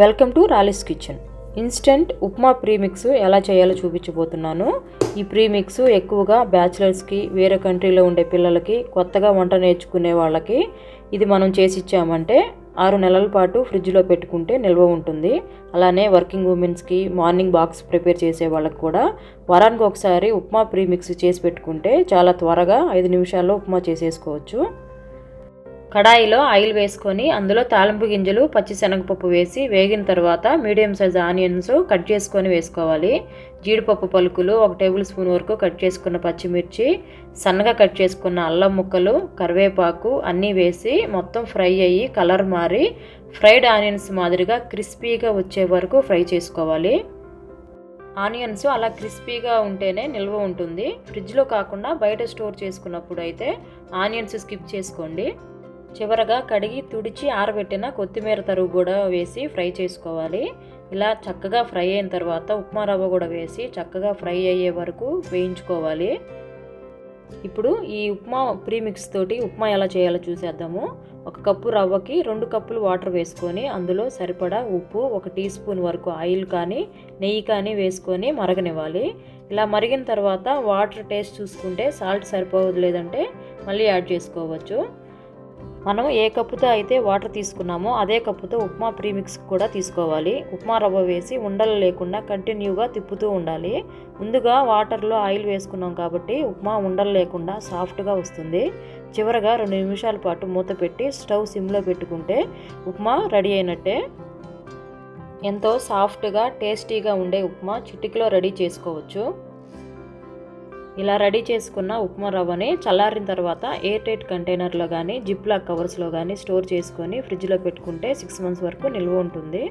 Welcome to రాలిస్ kitchen. Instant upma premix ఎలా చేయాలో చూపించబోతున్నాను. ఈ ప్రీమిక్స్ ఎక్కువగా బ్యాచిలర్స్కి వేరే కంట్రీలో ఉండే పిల్లలకి కొత్తగా వంట నేర్చుకునే వాళ్ళకి ఇది మనం చేసి ఇచ్చామంటే ఆరు నెలల పాటు ఫ్రిడ్జ్లో పెట్టుకుంటే నిల్వ ఉంటుంది. అలానే వర్కింగ్ ఉమెన్స్కి మార్నింగ్ బాక్స్ ప్రిపేర్ చేసే వాళ్ళకి కూడా వారానికి ఒకసారి ఉప్మా ప్రీమిక్స్ చేసి పెట్టుకుంటే చాలా త్వరగా ఐదు నిమిషాల్లో ఉప్మా చేసేసుకోవచ్చు. కడాయిలో ఆయిల్ వేసుకొని అందులో తాలింపు గింజలు పచ్చి శనగపప్పు వేసి వేగిన తర్వాత మీడియం సైజ్ ఆనియన్స్ కట్ చేసుకొని వేసుకోవాలి. జీడిపప్పు పలుకులు ఒక టేబుల్ స్పూన్ వరకు కట్ చేసుకున్న పచ్చిమిర్చి సన్నగా కట్ చేసుకున్న అల్లం ముక్కలు కరివేపాకు అన్నీ వేసి మొత్తం ఫ్రై అయ్యి కలర్ మారి ఫ్రైడ్ ఆనియన్స్ మాదిరిగా క్రిస్పీగా వచ్చే వరకు ఫ్రై చేసుకోవాలి. ఆనియన్స్ అలా క్రిస్పీగా ఉంటేనే నిల్వ ఉంటుంది. ఫ్రిడ్జ్లో కాకుండా బయట స్టోర్ చేసుకున్నప్పుడు అయితే ఆనియన్స్ స్కిప్ చేసుకోండి. చివరగా కడిగి తుడిచి ఆరబెట్టిన కొత్తిమీర తరుగు కూడా వేసి ఫ్రై చేసుకోవాలి. ఇలా చక్కగా ఫ్రై అయిన తర్వాత ఉప్మా రవ్వ కూడా వేసి చక్కగా ఫ్రై అయ్యే వరకు వేయించుకోవాలి. ఇప్పుడు ఈ ఉప్మా ప్రీమిక్స్ తోటి ఉప్మా ఎలా చేయాలో చూసేద్దాము. ఒక కప్పు రవ్వకి రెండు కప్పులు వాటర్ వేసుకొని అందులో సరిపడా ఉప్పు ఒక టీ స్పూన్ వరకు ఆయిల్ కానీ నెయ్యి కానీ వేసుకొని మరగనివ్వాలి. ఇలా మరిగిన తర్వాత వాటర్ టేస్ట్ చూసుకుంటే సాల్ట్ సరిపోదు లేదంటే మళ్ళీ యాడ్ చేసుకోవచ్చు. మనం ఏ కప్పుతో అయితే వాటర్ తీసుకున్నామో అదే కప్పుతో ఉప్మా ప్రీమిక్స్ కూడా తీసుకోవాలి. ఉప్మా రవ్వ వేసి ఉండలు లేకుండా కంటిన్యూగా తిప్పుతూ ఉండాలి. ముందుగా వాటర్లో ఆయిల్ వేసుకున్నాం కాబట్టి ఉప్మా ఉండలు లేకుండా సాఫ్ట్గా వస్తుంది. చివరగా రెండు నిమిషాల పాటు మూత పెట్టి స్టవ్ సిమ్లో పెట్టుకుంటే ఉప్మా రెడీ అయినట్టే. ఎంతో సాఫ్ట్గా టేస్టీగా ఉండే ఉప్మా చిటికలో రెడీ చేసుకోవచ్చు. ఇలా రెడీ చేసుకున్న ఉప్మా రవ్వని చల్లారిన తర్వాత ఎయిర్ టైట్ కంటైనర్లో కానీ జిప్లా కవర్స్లో కానీ స్టోర్ చేసుకొని ఫ్రిడ్జ్లో పెట్టుకుంటే సిక్స్ మంత్స్ వరకు నిల్వ ఉంటుంది.